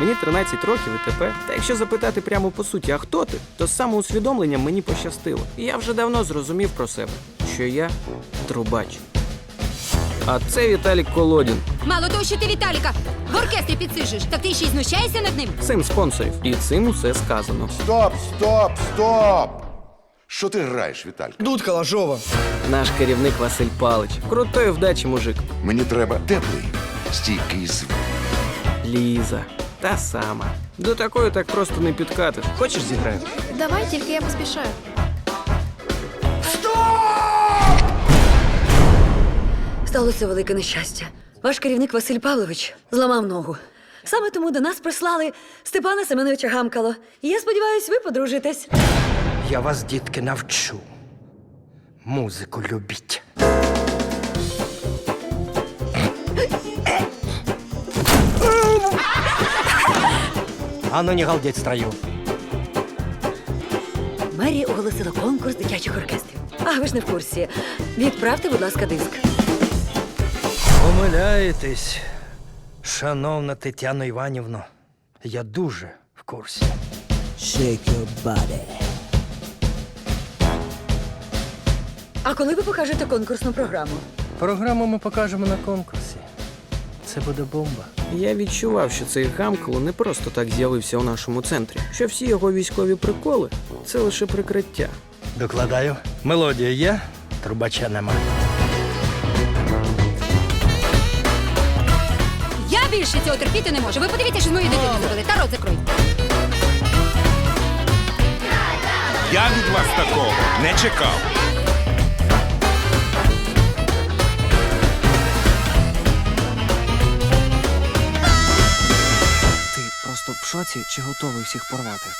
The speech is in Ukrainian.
Мені 13 років і тепер. Та якщо запитати прямо по суті, а хто ти, то з самоусвідомленням мені пощастило. І я вже давно зрозумів про себе, що я трубач. А це Віталік Колодін, Мало того, що ти Віталіка в оркестрі підсижиш, так ти ще й знущаєшся над ним. син спонсорів. І цим усе сказано. Стоп, стоп, стоп! Що ти граєш, Віталька? Дудка Лажова. Наш керівник Василь Палич. Крутої вдачі, мужик. Мені треба теплий, стійкий звук. Ліза. Та сама. До такої так просто не підкатиш. Хочеш зіграємо? Давай, тільки я поспішаю. Сталося велике нещастя. Ваш керівник Василь Павлович зламав ногу. Саме тому до нас прислали Степана Семеновича Гамкало. І я сподіваюся, ви подружитесь. Я вас, дітки, навчу. Музику любіть. А ну не галдеть строю. Мерія оголосила конкурс дитячих оркестрів. А ви ж не в курсі. Відправте, будь ласка, диск. Помиляєтесь, шановна Тетяно Іванівно. Я дуже в курсі. А коли ви покажете конкурсну програму? Програму ми покажемо на конкурсі. Це буде бомба. Я відчував, що цей Гамкало не просто так з'явився у нашому центрі, що всі його військові приколи це лише прикриття. Докладаю. Мелодія є, трубача нема. Я більше цього терпіти не можу. Ви подивіться, що з моєю дитиною зробили. Та рот закрой. Я від вас такого не чекав. Шоці чи готовий всіх порвати?